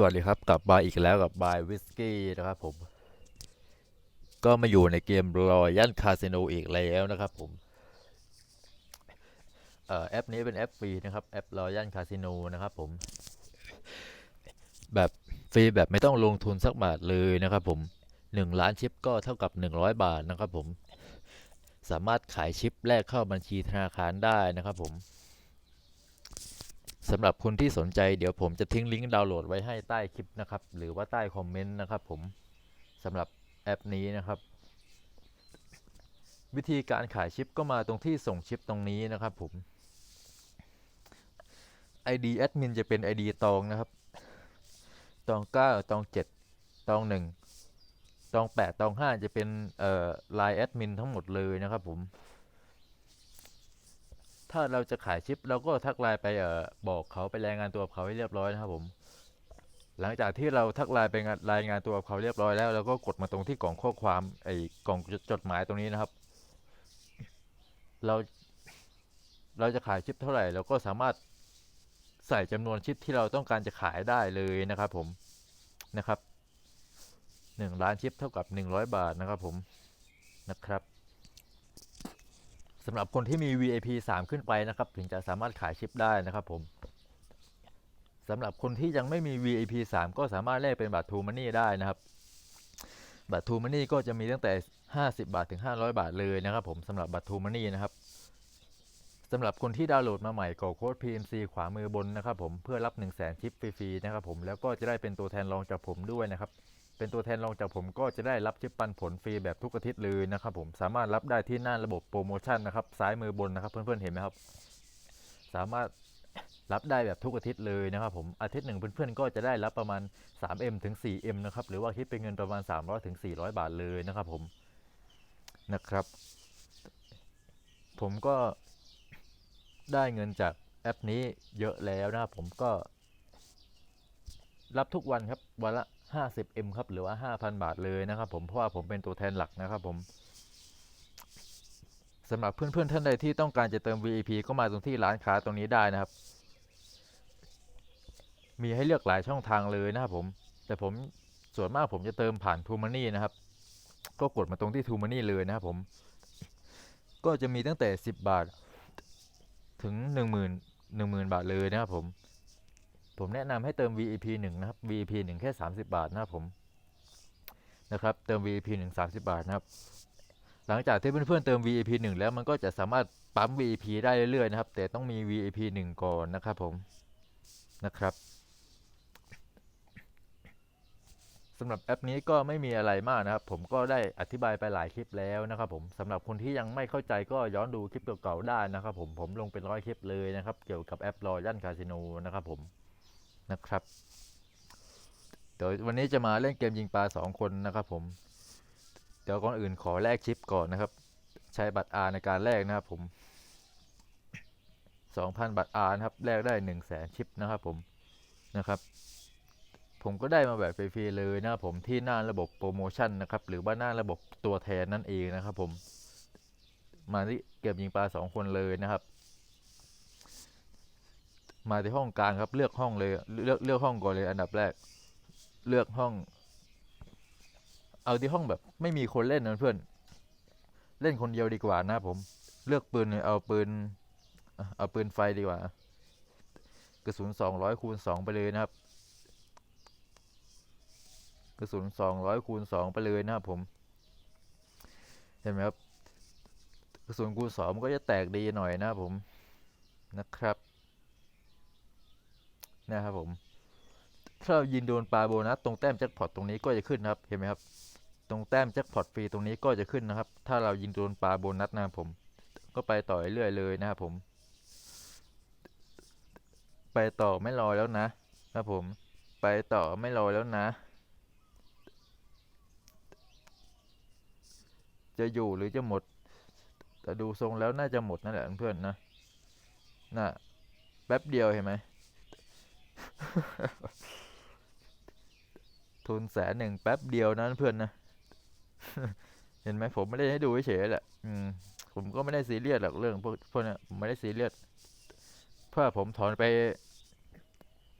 สวัสดีครับกลับมาอีกแล้วกับบายวิสกี้นะครับผม ก็มาอยู่ในเกมรอยันคาสิโนอีกแล้วนะครับผมเอ่อแอปนี้เป็นแอปฟรีนะครับแอปรอยันคาสิโนนะครับผม แบบฟรีแบบไม่ต้องลงทุนสักบาทเลยนะครับผมหนึ่งล้านชิปก็เท่ากับ 100 บาทนะครับผม สามารถขายชิปแลกเข้าบัญชีธนาคารได้นะครับผม สำหรับคุณที่สนใจเดี๋ยวผมจะทิ้งลิงก์ดาวน์โหลดไว้ให้ใต้คลิปนะครับ หรือว่าใต้คอมเมนต์นะครับผมสำหรับแอปนี้นะครับ วิธีการขายชิปก็มาตรงที่ส่งชิปตรงนี้นะครับผม ID แอดมินจะเป็น ID ตองนะครับตอง 9 ตอง 7 ตอง 1 ตอง 8 ตอง 5 จะเป็นเอ่อไลน์แอดมินทั้งหมดเลยนะครับผม ถ้าเราจะขายชิปเราก็ทักไลน์ไปเอ่อบอกเขาไปรายงานตัวกับเขาให้เรียบร้อยนะครับผม หลังจากที่เราทักไลน์ไปรายงานตัวกับเขาเรียบร้อยแล้วเราก็กดมาตรงที่กล่องข้อความไอ้กล่องจดหมายตรงนี้นะครับ เราเราจะขายชิปเท่าไหร่เราก็สามารถใส่จำนวนชิปที่เราต้องการจะขายได้เลยนะครับผมนะครับหนึ่งล้านชิปเท่ากับหนึ่งร้อยบาทนะครับผมนะครับ สำหรับคนที่มี VIP 3 ขึ้นไปนะครับ ถึงจะสามารถขายชิปได้นะครับผมสำหรับคนที่ยังไม่มี VIP 3 ก็สามารถแลกเป็นบัตร True Money ได้นะครับ บัตร True Money ก็จะมีตั้งแต่ 50 บาทถึง 500 บาทเลยนะครับ ผมสำหรับบัตร True Money นะครับสำหรับคนที่ดาวน์โหลดมาใหม่กรอกโค้ด PMC ขวามือบนนะครับผมเพื่อรับ 1 0 0 0 0แสนชิปฟรีๆนะครับผมแล้วก็จะได้เป็นตัวแทนรองจากผมด้วยนะครับ เป็นตัวแทนรองจากผมก็จะได้รับชิปปันผลฟรีแบบทุกอาทิตย์เลยนะครับผมสามารถรับได้ที่หน้าระบบโปรโมชั่นนะครับซ้ายมือบนนะครับ เพื่อนๆเห็นไหมครับ สามารถรับได้แบบทุกอาทิตย์เลยนะครับผมอาทิตย์หนึ่งเพื่อนๆก็จะได้รับประมาณ 3M ถึง 4M นะครับหรือว่าคิดเป็นเงินประมาณ 300ถึง400 บาทเลยนะครับผมนะครับ ผมก็ได้เงินจากแอปนี้เยอะแล้วนะครับผมก็รับทุกวันครับวันละ 50M ครับ หรือว่า 5,000 บาทเลยนะครับผมเพราะว่าผมเป็นตัวแทนหลักนะครับผมสำหรับเพื่อนๆท่านใดที่ต้องการจะเติม VIP ก็มาตรงที่ร้านค้าตรงนี้ได้นะครับ มีให้เลือกหลายช่องทางเลยนะครับผม แต่ผมส่วนมากผมจะเติมผ่าน t ูมา Money นะครับ ก็กดมาตรงที่ t ูมา Money เลยนะครับผม ก็จะมีตั้งแต่ 10 บาท ถึง 10,000 10,000 บาทเลยนะครับผม ผมแนะนำให้เติม VIP 1 นะครับ VIP 1 แค่ 30 บาทนะครับผมนะครับ เติม VIP 1 30 บาทนะครับ หลังจากที่เพื่อนๆเติม VIP 1 แล้วมันก็จะสามารถปั๊ม VIP ได้เรื่อยๆนะครับ แต่ต้องมี VIP 1 ก่อนนะครับผมนะครับสำหรับแอปนี้ก็ไม่มีอะไรมากนะครับ ผมก็ได้อธิบายไปหลายคลิปแล้วนะครับผมสำหรับคนที่ยังไม่เข้าใจก็ย้อนดูคลิปเก่าๆได้นะครับผมผมลงเป็นร้อยคลิปเลยนะครับ เกี่ยวกับแอปรอยันคาสิโนนะครับผม นะครับ เดี๋ยววันนี้จะมาเล่นเกมยิงปลาสองคนนะครับผม เดี๋ยวก่อนอื่นขอแลกชิปก่อนนะครับ ใช้บัตร R ในการแลกนะครับผม 2,000 บัตร R นะครับ แลกได้ 1 0 0 0 0แสนชิปนะครับผม นะครับผมก็ได้มาแบบฟรีๆเลยนะครับผมที่หน้าระบบโปรโมชั่นนะครับ หรือว่าหน้าระบบตัวแทนนั่นเองนะครับผม มาที่เก็บยิงปลาสองคนเลยนะครับ มาที่ห้องกลางครับ เลือกห้องเลย เลือกเลือกห้องก่อนเลย อันดับแรก เลือกห้อง เอาที่ห้องแบบ ไม่มีคนเล่นนะเพื่อน เล่นคนเดียวดีกว่านะผม เลือกปืนเลยเอาปืน เอาปืนไฟดีกว่า กระสุน200คูณ2ไปเลยนะครับ กระสุน200คูณ2ไปเลยนะครับผม เห็นไหมครับกระสุนคูณ2มันก็จะแตกดีหน่อยนะครับผมนะครับ นะครับผม ถ้าเรายิงโดนปลาโบนัสตรงแต้มแจ็คพอตตรงนี้ก็จะขึ้นนะครับ เห็นไหมครับ ตรงแต้มแจ็คพอตฟรีตรงนี้ก็จะขึ้นนะครับ ถ้าเรายิงโดนปลาโบนัสนะครับผม ก็ไปต่อเรื่อยเลยนะครับผม ไปต่อไม่รอแล้วนะครับผม ไปต่อไม่รอแล้วนะ จะอยู่หรือจะหมดแต่ดูทรงแล้วน่าจะหมดนั่นแหละเพื่อนนะ น่ะ แป๊บเดียวเห็นไหม ทุนแสนหนึ่งแป๊บเดียวนะเพื่อนนะ เห็นไหมผมไม่ได้ให้ดูเฉยๆแหละ อืม ผมก็ไม่ได้ซีเรียสหรอกเรื่องพวกพวกนี้ผมไม่ได้ซีเรียสเพื่อผมถอนไป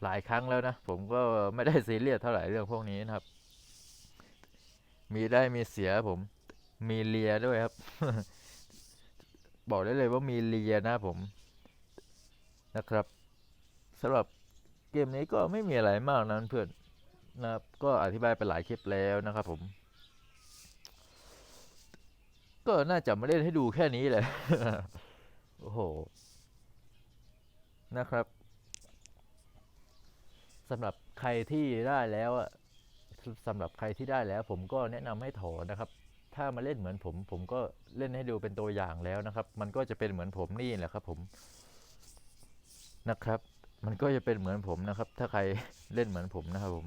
หลายครั้งแล้วนะ ผมก็ไม่ได้ซีเรียสเท่าไหร่เรื่องพวกนี้นะครับ มีได้มีเสียผม มีเลียด้วยครับ บอกได้เลยว่ามีเลียนะผมนะครับสำหรับ เกมนี้ก็ไม่มีอะไรมากนะเพื่อนนะครับก็อธิบายไปหลายคลิปแล้วนะครับผม ก็น่าจะมาเล่นให้ดูแค่นี้แหละโอ้โหนะครับสำหรับใครที่ได้แล้วอะสำหรับใครที่ได้แล้ว ผมก็แนะนำให้ถอนนะครับ ถ้ามาเล่นเหมือนผม ผมก็เล่นให้ดูเป็นตัวอย่างแล้วนะครับ มันก็จะเป็นเหมือนผมนี่แหละครับ ผมนะครับ มันก็จะเป็นเหมือนผมนะครับ ถ้าใครเล่นเหมือนผมนะครับผม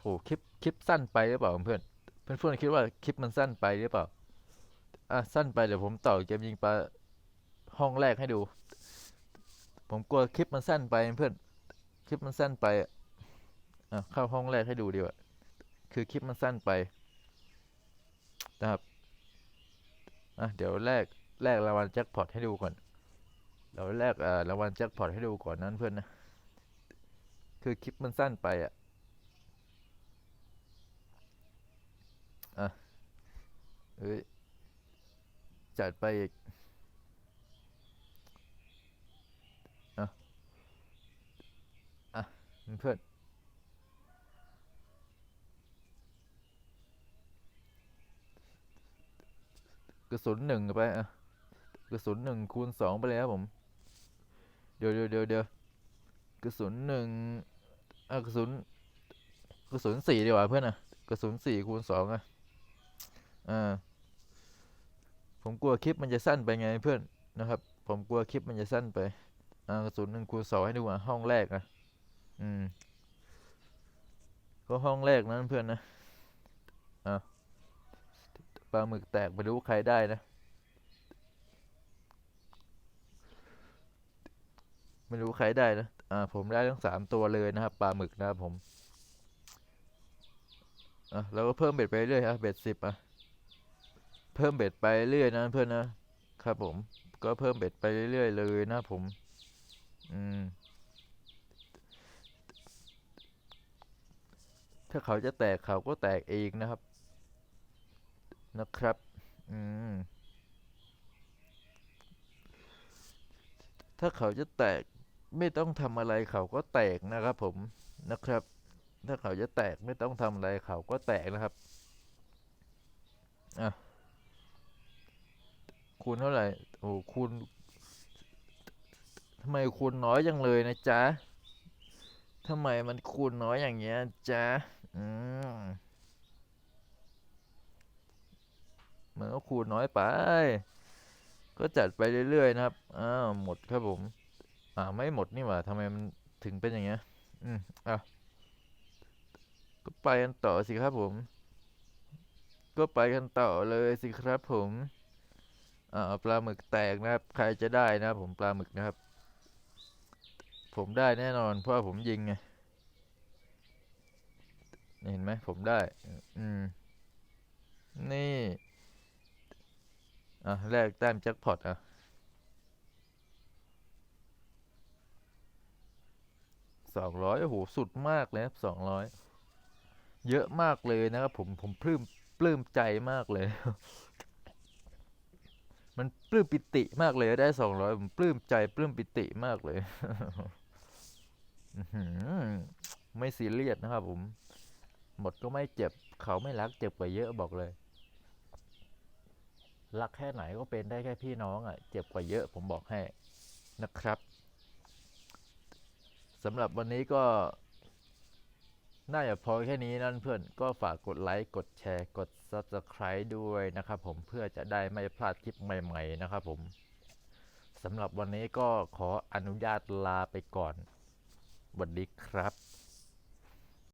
โหคลิปคลิปสั้นไปหรือเปล่าเพื่อนเพื่อนเพื่อนคิดว่าคลิปมันสั้นไปหรือเปล่า อะสั้นไปเดี๋ยวผมต่อเกมยิงปลาห้องแรกให้ดู ผมกลัวคลิปมันสั้นไปเพื่อน คลิปมันสั้นไป อะเข้าห้องแรกให้ดูดีกว่า คือคลิปมันสั้นไปนะครับ อะเดี๋ยวแรกแรกรางวัลแจ็คพอตให้ดูก่อนเดี๋ยวแรกอ่ารางวัลแจ็คพอตให้ดูก่อนนั้นเพื่อนนะ คือคลิปมันสั้นไปอะเอ้ยจัดไปอีกอะอะเพื่อน กระสุนหนึ่งไปอะกระสุนหนึ่งคูณสองไปเลยครับผม เดี๋ยวเดี๋ยวเดี๋ยวเดี๋ยวกระสุนหนึ่งอะกระสุนกระสุนสี่ดีกว่าเพื่อนอะกระสุนสี่คูณสองอะอ่าผมกลัวคลิปมันจะสั้นไปไงเพื่อนนะครับ ผมกลัวคลิปมันจะสั้นไปอ่ากระสุนหนึ่งคูณสองให้ดูอะห้องแรกอะอืมก็ห้องแรกนั้นเพื่อนนะอะ ปลาหมึกแตกไปดูใครได้นะ ไม่รู้ใครได้นะ อ่า ผมได้ทั้งสามตัวเลยนะครับปลาหมึกนะครับผมอะแล้วก็เพิ่มเบ็ดไปเรื่อยครับเบ็ดสิบอะ เพิ่มเบ็ดไปเรื่อยนะเพื่อนนะครับผม ก็เพิ่มเบ็ดไปเรื่อยๆเลยนะผม อืม ถ้าเขาจะแตกเขาก็แตกเองนะครับ นะครับ อืม ถ้าเขาจะแตกไม่ต้องทำอะไรเขาก็แตกนะครับ ผมนะครับ ถ้าเขาจะแตกไม่ต้องทำอะไรเขาก็แตกนะครับอะคูณเท่าไหร่โอ้คูณทำไมคูณน้อยจังเลยนะจ๊ะทำไมมันคูณน้อยอย่างเงี้ยจ๊ะอืม มันก็คูณน้อยไป ก็จัดไปเรื่อยๆนะครับ อ้าวหมดครับผม อ่าไม่หมดนี่หว่าทำไมมันถึงเป็นอย่างเงี้ย อืมอะก็ไปกันต่อสิครับผม ก็ไปกันต่อเลยสิครับผมอ่าปลาหมึกแตกนะครับ ใครจะได้นะครับผมปลาหมึกนะครับ ผมได้แน่นอน เพราะว่าผมยิงไงเห็นไหมผมได้ อืม นี่ อะแรกแต้มแจ็คพอตอะสองร้อยโอ้โห สุดมากเลยครับสองร้อยเยอะมากเลยนะครับผมผมปลื้มปลื้มใจมากเลย มันปลื้มปิติมากเลยได้สองร้อยผมปลื้มใจปลื้มปิติมากเลยไม่ซีเรียสนะครับผม หมดก็ไม่เจ็บเขาไม่รักเจ็บกว่าเยอะบอกเลย รักแค่ไหนก็เป็นได้แค่พี่น้องอะ เจ็บกว่าเยอะผมบอกให้นะครับสำหรับวันนี้ก็ น่าจะพอแค่นี้นั่นเพื่อนก็ฝากกดไลค์กดแชร์กด Subscribe ด้วยนะครับผมเพื่อจะได้ไม่พลาดคลิปใหม่ ๆ นะครับผมสำหรับวันนี้ก็ขออนุญาตลาไปก่อนสวัสดีครับ